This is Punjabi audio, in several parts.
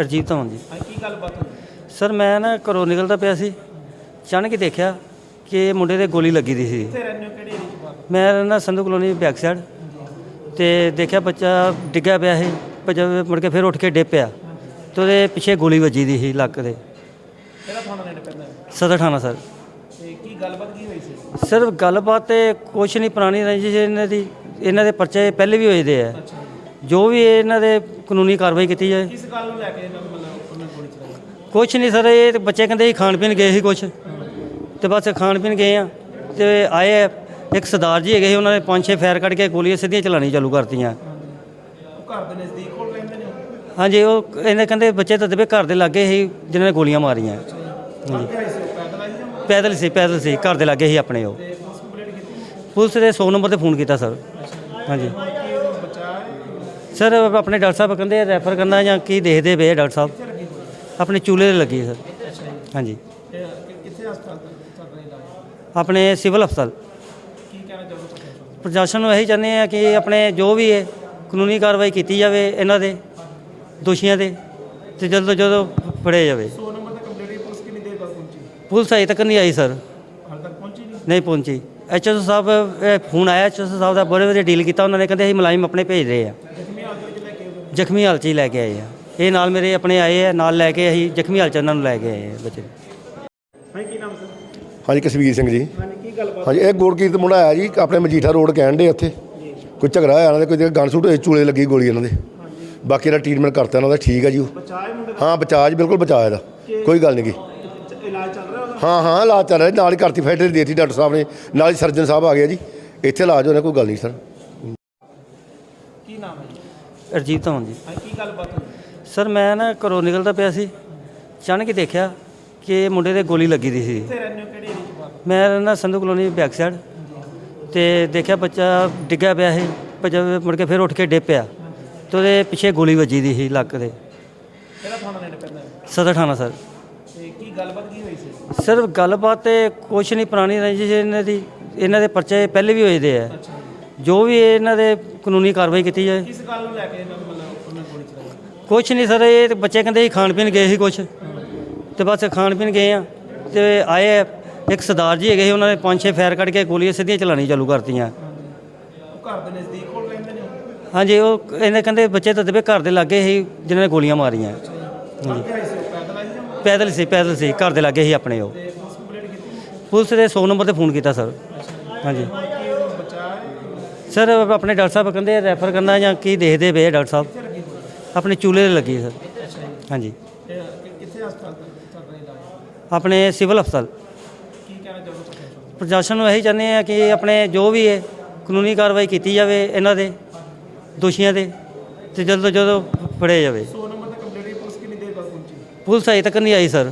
ਅਰਜੀਤ ਧਵਨ ਜੀ। ਹਾਂ ਕੀ ਗੱਲਬਾਤ ਹੋਈ? ਸਰ ਮੈਂ ਨਾ ਘਰੋਂ ਨਿਕਲਦਾ ਪਿਆ ਸੀ ਅਚਾਨਕ ਹੀ ਦੇਖਿਆ ਕਿ ਮੁੰਡੇ ਦੇ ਗੋਲੀ ਲੱਗੀ ਦੀ ਸੀ। ਕਿੱਥੇ ਰਹਿੰਦੇ ਹੋ? ਕਿਹੜੇ ਏਰੀਆ ਚ ਬਾਤ ਮੈਂ ਨਾ ਸੰਧੂ ਕਲੋਨੀ ਬੈਕ ਸਾਈਡ ਤੇ ਦੇਖਿਆ ਬੱਚਾ ਡਿੱਗਿਆ ਪਿਆ ਸੀ ਭੱਜਾ ਮੁੜ ਕੇ ਫਿਰ ਉੱਠ ਕੇ ਡਿੱਗ ਪਿਆ ਤੇ ਉਹਦੇ ਪਿੱਛੇ ਗੋਲੀ ਵੱਜੀ ਦੀ ਸੀ ਲੱਕ ਦੇ ਕਿਹੜਾ ਥਾਣਾ ਨੇੜੇ ਪੈਂਦਾ ਹੈ? ਸਦਰ ਥਾਣਾ ਸਰ। ਤੇ ਕੀ ਗੱਲਬਾਤ ਕੀ ਹੋਈ ਸੀ? ਸਰ ਗੱਲਬਾਤ ਤੇ ਕੁਛ ਨਹੀਂ ਪੁਰਾਣੀ ਰੰਜਿਸ਼ ਇਹਨਾਂ ਦੀ ਇਹਨਾਂ ਦੇ ਪਰਚੇ ਪਹਿਲੇ ਵੀ ਹੋਏ ਦੇ ਆ। ਅੱਛਾ। ਜੋ ਵੀ ਇਹਨਾਂ ਦੇ ਕਾਨੂੰਨੀ ਕਾਰਵਾਈ ਕੀਤੀ ਜਾਏ। ਕਿਸ ਗੱਲ ਨੂੰ ਲੈ ਕੇ ਇਹਨਾਂ ਨੂੰ ਮਤਲਬ ਉਹਨਾਂ ਗੋਲੀ ਚਲਾਈ? ਕੁਛ ਨਹੀਂ ਸਰ ਇਹ ਤੇ ਬੱਚੇ ਕਹਿੰਦੇ ਸੀ ਖਾਣ ਪੀਣ ਗਏ ਸੀ ਕੁਛ। ਤੇ ਬਸ ਖਾਣ ਪੀਣ ਗਏ ਆ। ਤੇ ਆਏ ਆ, ਇੱਕ ਸਰਦਾਰ ਜੀ ਹੈਗੇ ਸੀ ਉਹਨਾਂ ਨੇ ਪੰਜ ਛੇ ਫਾਇਰ ਕੱਢ ਕੇ ਗੋਲੀਆਂ ਸਿੱਧੀਆਂ ਚਲਾਣੀ ਚਾਲੂ ਕਰਤੀਆਂ। ਉਹ ਘਰ ਦੇ ਨਜ਼ਦੀਕ ਕੋਲ ਰਹਿੰਦੇ ਨੇ? ਹਾਂਜੀ ਉਹ ਇਹਨੇ ਕਹਿੰਦੇ ਬੱਚੇ ਤਾਂ ਦਵੇ ਘਰ ਦੇ ਲਾਗੇ ਸੀ ਜਿਨ੍ਹਾਂ ਨੇ ਗੋਲੀਆਂ ਮਾਰੀਆਂ। ਸੀ ਉਹ? ਪੈਦਲ ਸੀ ਜਾਂ ਪੈਦਲ ਸੀ ਪੈਦਲ ਸੀ ਘਰ ਦੇ ਲਾਗੇ ਸੀ ਆਪਣੇ ਉਹ। ਪੁਲਿਸ ਕੰਪਲੇਂਟ ਕੀਤੀ? ਪੁਲਿਸ ਦੇ 100 ਨੰਬਰ ਤੇ ਫੋਨ ਕੀਤਾ ਸਰ। ਹਾਂਜੀ। ਸਰ ਆਪਣੇ ਡਾਕਟਰ ਸਾਹਿਬ ਕਹਿੰਦੇ ਰੈਫਰ ਕਰਨਾ ਜਾਂ ਕੀ ਦੇਖਦੇ ਪਏ ਆ ਡਾਕਟਰ ਸਾਹਿਬ? ਆਪਣੇ ਚੂਲੇ ਤੇ ਲੱਗੀ ਸਰ। ਹਾਂਜੀ। ਕਿੱਥੇ ਹਸਪਤਾਲ ਚੱਲ ਰਿਹਾ ਆਪਣੇ ਸਿਵਲ ਹਸਪਤਾਲ। ਕੀ ਕਹਿਣਾ ਪ੍ਰਸ਼ਾਸਨ ਨੂੰ ਇਹੀ ਚਾਹੁੰਦੇ ਆ ਕਿ ਆਪਣੇ ਜੋ ਵੀ ਹੈ ਕਾਨੂੰਨੀ ਕਾਰਵਾਈ ਕੀਤੀ ਜਾਵੇ ਇਹਨਾਂ ਦੇ ਦੋਸ਼ੀਆਂ ਦੇ ਤੇ ਜਲਦ ਤੋਂ ਜਲਦ ਫੜਿਆ ਜਾਵੇ। 100 ਨੰਬਰ ਤੇ ਕੰਪਲੇਂਟ ਪੁਲਿਸ ਕਿੰਨੀ ਦੇਰ ਬਾਅਦ ਪਹੁੰਚੀ? ਪੁਲਿਸ ਅਜੇ ਤੱਕ ਨਹੀਂ ਆਈ ਸਰ। ਹਾਲ ਤੱਕ ਪਹੁੰਚੀ ਨਹੀਂ? ਨਹੀਂ ਪਹੁੰਚੀ। ਐਚਐਸ ਸਾਹਿਬ ਇਹ ਫੋਨ ਆਇਆ ਐਚਐਸ ਸਾਹਿਬ ਦਾ ਬੜੇ ਵਧੀਆ ਡੀਲ ਕੀਤਾ ਉਹਨਾਂ ਨੇ ਕਹਿੰਦੇ ਅਸੀਂ ਮੁਲਾਜ਼ਮ ਆਪਣੇ ਭੇਜ ਰਹੇ ਆ ਜ਼ਖਮੀ ਹਾਲਤ ਵਿੱਚ ਲੈ ਕੇ ਆਏ ਜ਼ਖਮੀ ਹਾਲਤ 'ਚ ਹੀ ਲੈ ਕੇ ਆਏ ਆ। ਇਹ ਨਾਲ ਮੇਰੇ ਆਪਣੇ ਆਏ ਆ ਨਾਲ ਲੈ ਕੇ ਅਸੀਂ ਜ਼ਖਮੀ ਹਾਲਤ 'ਚ ਉਹਨਾਂ ਨੂੰ ਲੈ ਕੇ ਆਏ ਆ ਬੱਚੇ ਹਾਂ ਕੀ ਨਾਮ ਸਰ? ਹਾਂਜੀ ਕਸ਼ਮੀਰ ਸਿੰਘ ਜੀ। ਹਾਂ ਕੀ ਗੱਲਬਾਤ? ਹਾਂਜੀ ਇਹ ਗੁਰਕੀਰਤ ਮੁੰਡਾ ਆਇਆ ਜੀ ਆਪਣੇ ਮਜੀਠਾ ਰੋਡ ਕਹਿਣ ਦੇ ਉੱਥੇ। ਕੋਈ ਝਗੜਾ ਹੋਇਆ ਇਹਨਾਂ ਦੇ ਕੋਈ ਗਨ ਸੂਟ ਚੂਲੇ ਲੱਗੀ ਗੋਲੀ ਇਹਨਾਂ ਦੇ। ਬਾਕੀ ਦਾ ਟ੍ਰੀਟਮੈਂਟ ਕਰਤਾ ਇਹਨਾਂ ਦਾ ਠੀਕ ਹੈ ਜੀ ਹਾਂ ਬਚਾਅ ਜੀ ਬਿਲਕੁਲ ਬਚਾਅ ਇਹਦਾ। ਕੋਈ ਗੱਲ ਨਹੀਂ ਗੀ। ਦਾ ਇਲਾਜ ਚੱਲ ਰਿਹਾ ਉਹਦਾ? ਹਾਂ ਹਾਂ ਇਲਾਜ ਚੱਲ ਰਿਹਾ ਨਾਲ ਹੀ ਕਰਤੀ ਫੈਟਰੀ ਦੇਤੀ ਡਾਕਟਰ ਸਾਹਿਬ ਨੇ ਨਾਲ ਹੀ ਸਰਜਨ ਸਾਹਿਬ ਆ ਗਏ ਜੀ। ਇੱਥੇ ਇਲਾਜ ਹੋਣਾ ਕੋਈ ਗੱਲ ਨਹੀਂ ਸਰ। ਕੀ ਨਾਮ ਹੈ ਜੀ? ਅਰਜੀਤ ਧਵਨ ਜੀ। ਕੀ ਗੱਲਬਾਤ ਹੋਈ? ਸਰ ਮੈਂ ਨਾ ਘਰੋਂ ਨਿਕਲਦਾ ਪਿਆ ਸੀ ਅਚਾਨਕ ਹੀ ਦੇਖਿਆ ਕਿ ਮੁੰਡੇ ਦੇ ਗੋਲੀ ਲੱਗੀ ਦੀ ਸੀ। ਰਹਿੰਦੇ ਹੋ? ਕਿਹੜੇ ਚ ਮੈਂ ਨਾ ਸੰਧੂ ਕਲੋਨੀ ਬੈਕ ਸਾਈਡ। ਤੇ ਦੇਖਿਆ ਬੱਚਾ ਡਿੱਗਿਆ ਪਿਆ ਸੀ ਭੱਜਾ ਮੁੜ ਕੇ ਫਿਰ ਉੱਠ ਕੇ ਡਿੱਗ ਪਿਆ ਤੇ ਉਹਦੇ ਪਿੱਛੇ ਗੋਲੀ ਵੱਜੀ ਦੀ ਸੀ ਲੱਕ ਦੇ। ਕਿਹੜਾ ਥਾਣਾ ਨੇੜੇ ਪੈਂਦਾ ਹੈ? ਸਦਰ ਥਾਣਾ ਸਰ। ਤੇ ਕੀ ਗੱਲਬਾਤ ਕੀ ਹੋਈ ਸੀ? ਸਰ ਗੱਲਬਾਤ ਤੇ ਕੁਛ ਨਹੀਂ ਪੁਰਾਣੀ ਰੰਜਿਸ਼ ਇਹਨਾਂ ਦੀ ਇਹਨਾਂ ਦੇ ਪਰਚੇ ਪਹਿਲੇ ਵੀ ਹੋਏ ਦੇ ਆ। ਅੱਛਾ। ਜੀ ਵੀ ਇਹਨਾਂ ਦੇ ਕਾਨੂੰਨੀ ਕਾਰਵਾਈ ਕੀਤੀ ਜਾਏ। ਕਿਸ ਗੱਲ ਨੂੰ ਲੈ ਕੇ ਇਹਨਾਂ ਨੂੰ ਮਤਲਬ ਉਹਨਾਂ ਗੋਲੀ ਚਲਾਈ? ਕੁਛ ਨਹੀਂ ਸਰ ਇਹ ਤੇ ਬੱਚੇ ਕਹਿੰਦੇ ਸੀ ਖਾਣ ਪੀਣ ਗਏ ਸੀ ਕੁਛ। ਤੇ ਬਸ ਖਾਣ ਪੀਣ ਗਏ ਆ। ਤੇ ਆਏ ਆ, ਇੱਕ ਸਰਦਾਰ ਜੀ ਹੈਗੇ ਸੀ ਉਹਨਾਂ ਨੇ ਪੰਜ ਛੇ ਫਾਇਰ ਕੱਢ ਕੇ ਗੋਲੀਆਂ ਸਿੱਧੀਆਂ ਚਲਾਣੀ ਚਾਲੂ ਕਰਤੀਆਂ। ਉਹ ਘਰ ਦੇ ਨਜ਼ਦੀਕ ਕੋਲ ਰਹਿੰਦੇ ਨੇ ਉਹ? ਹਾਂਜੀ ਉਹ ਇਹਨੇ ਕਹਿੰਦੇ ਬੱਚੇ ਤਾਂ ਦਵੇ ਘਰ ਦੇ ਲਾਗੇ ਸੀ ਜਿਨ੍ਹਾਂ ਨੇ ਗੋਲੀਆਂ ਮਾਰੀਆਂ। ਸੀ ਉਹ? ਪੈਦਲ ਆਏ ਸੀ ਜਾਂ ਪੈਦਲ ਸੀ ਪੈਦਲ ਸੀ ਘਰ ਦੇ ਲਾਗੇ ਸੀ ਆਪਣੇ ਉਹ। ਤੇ ਪੁਲਿਸ ਕੰਪਲੇਂਟ ਕੀਤੀ? ਪੁਲਿਸ ਦੇ 100 ਨੰਬਰ ਤੇ ਫੋਨ ਕੀਤਾ ਸਰ। ਹਾਂਜੀ। ਸਰ ਆਪਣੇ ਡਾਕਟਰ ਸਾਹਿਬ ਕਹਿੰਦੇ ਰੈਫਰ ਕਰਨਾ ਜਾਂ ਕੀ ਦੇਖਦੇ ਪਏ ਆ ਡਾਕਟਰ ਸਾਹਿਬ? ਆਪਣੇ ਚੂਲੇ ਤੇ ਲੱਗੀ ਸਰ। ਹਾਂਜੀ। ਕਿੱਥੇ ਹਸਪਤਾਲ ਇਲਾਜ ਆਪਣੇ ਸਿਵਲ ਹਸਪਤਾਲ। ਕੀ ਕਹਿਣਾ ਤੁਸੀਂ ਪ੍ਰਸ਼ਾਸਨ ਨੂੰ ਇਹੀ ਚਾਹੁੰਦੇ ਆ ਕਿ ਆਪਣੇ ਜੋ ਵੀ ਹੈ ਕਾਨੂੰਨੀ ਕਾਰਵਾਈ ਕੀਤੀ ਜਾਵੇ ਇਹਨਾਂ ਦੇ ਦੋਸ਼ੀਆਂ ਦੇ ਤੇ ਜਲਦ ਤੋਂ ਜਲਦ ਫੜਿਆ ਜਾਵੇ। 100 ਨੰਬਰ ਤੇ ਕੰਪਲੇਂਟ ਪੁਲਿਸ ਕਿੰਨੀ ਦੇਰ ਬਾਅਦ ਪਹੁੰਚੀ? ਪੁਲਿਸ ਅਜੇ ਤੱਕ ਨਹੀਂ ਆਈ ਸਰ।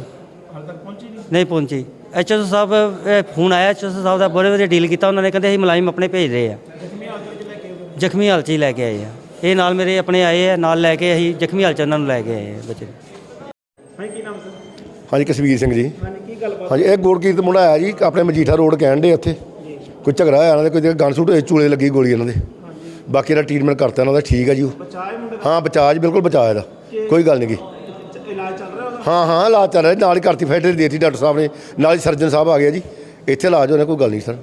ਹਾਲ ਤੱਕ ਪਹੁੰਚੀ ਨਹੀਂ? ਨਹੀਂ ਪਹੁੰਚੀ। ਐਚਐਸ ਸਾਹਿਬ ਇਹ ਫੋਨ ਆਇਆ ਐਚਐਸ ਸਾਹਿਬ ਦਾ ਬੜੇ ਵਧੀਆ ਡੀਲ ਕੀਤਾ ਉਹਨਾਂ ਨੇ ਕਹਿੰਦੇ ਅਸੀਂ ਮੁਲਾਜ਼ਮ ਆਪਣੇ ਭੇਜ ਰਹੇ ਆ ਜ਼ਖਮੀ ਹਾਲਤ ਵਿੱਚ ਲੈ ਕੇ ਆਏ ਜ਼ਖਮੀ ਹਾਲਤ 'ਚ ਹੀ ਲੈ ਕੇ ਆਏ ਆ। ਇਹ ਨਾਲ ਮੇਰੇ ਆਪਣੇ ਆਏ ਆ ਨਾਲ ਲੈ ਕੇ ਅਸੀਂ ਜ਼ਖਮੀ ਹਾਲਤ 'ਚ ਉਹਨਾਂ ਨੂੰ ਲੈ ਕੇ ਆਏ ਆ ਬੱਚੇ ਹਾਂ ਕੀ ਨਾਮ ਸਰ? ਹਾਂਜੀ ਕਸ਼ਮੀਰ ਸਿੰਘ ਜੀ। ਹਾਂ ਕੀ ਗੱਲਬਾਤ? ਹਾਂਜੀ ਇਹ ਗੁਰਕੀਰਤ ਮੁੰਡਾ ਆਇਆ ਜੀ ਆਪਣੇ ਮਜੀਠਾ ਰੋਡ ਕਹਿਣ ਦੇ ਉੱਥੇ। ਕੋਈ ਝਗੜਾ ਹੋਇਆ ਇਹਨਾਂ ਦੇ ਕੋਈ ਗਨ ਸੂਟ ਚੂਲੇ ਲੱਗੀ ਗੋਲੀ ਇਹਨਾਂ ਦੇ। ਬਾਕੀ ਦਾ ਟ੍ਰੀਟਮੈਂਟ ਕਰਤਾ ਇਹਨਾਂ ਦਾ ਠੀਕ ਹੈ ਜੀ ਉਹ। ਬਚਾਏ ਮੁੰਡੇ ਹਾਂ ਬਚਾਅ ਜੀ ਬਿਲਕੁਲ ਬਚਾਅ ਇਹਦਾ। ਕੋਈ ਗੱਲ ਨਹੀਂ ਗੀ। ਦਾ ਇਲਾਜ ਚੱਲ ਰਿਹਾ ਉਹਦਾ? ਹਾਂ ਹਾਂ ਇਲਾਜ ਚੱਲ ਰਿਹਾ ਨਾਲ ਹੀ ਕਰਤੀ ਫੈਟਰੀ ਦੇਤੀ ਡਾਕਟਰ ਸਾਹਿਬ ਨੇ ਨਾਲ ਹੀ ਸਰਜਨ ਸਾਹਿਬ ਆ ਗਏ ਜੀ। ਇੱਥੇ ਇਲਾਜ ਹੋਣਾ ਕੋਈ ਗੱਲ ਨਹੀਂ ਸਰ।